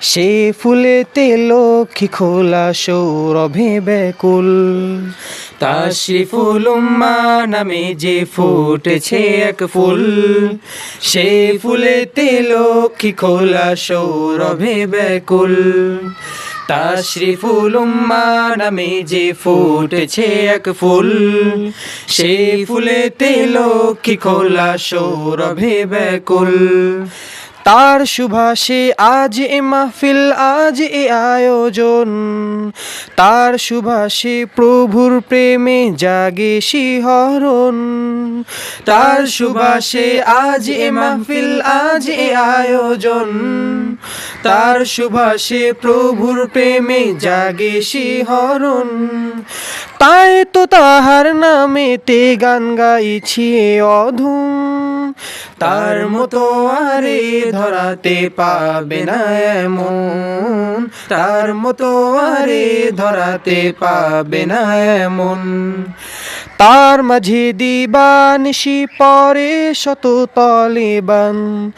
সে ফুলেতে লক্ষ্মী খোলা সৌরভে ব্যাকুল। তাশরিফুল উম্মা নামে যে ফুটেছে এক ফুল। সে ফুলেতে লক্ষ্মী খোলা সৌরভে ব্যাকুল। তাশরিফুল উম্মা নামে যে ফুটেছে এক ফুল। সেই ফুলেতে লক্ষ্মী খোলা সৌরভে ব্যাকুল। তার সুভাষে আজ এ মাহফিল, আজ এ আয়োজন। তার সুভাষে প্রভুর প্রেমে জাগে শিহরণ। তার সুভাষে আজ এ মাহফিল, আজ এ আয়োজন। তার সুভাষে প্রভুর প্রেমে জাগে শিহরণ। তাই তো তাহার নামেতে গান গাইছি অধুম। তার মতো আরে ধরাতে পাবে না এমন। তার মতো আরে ধরাতে পাবে না এমন। তার মাঝে দিবান দিবানিশি পরে শত তলেবান।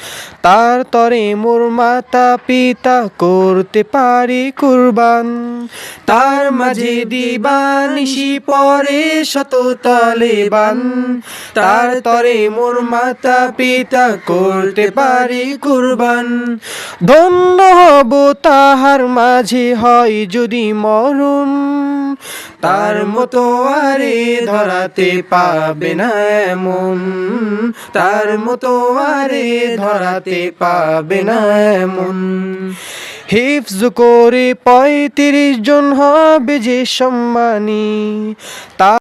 তার তরে মোর মাতা পিতা করতে পারি কুরবান। তার মাঝে দিবান দিবানিশি পরে শত তলেবান। তার তরে মোর মাতা পিতা করতে পারি কুরবান। ধন্য হব তাহার মাঝে হয় যদি মরণ। তার মতো আরে ধরাতে পাবে না এমন। তার মতো আরে ধরাতে পাবে না এমন। হিফজ করে পঁয়ত্রিশ জন হবে যে সম্মানী।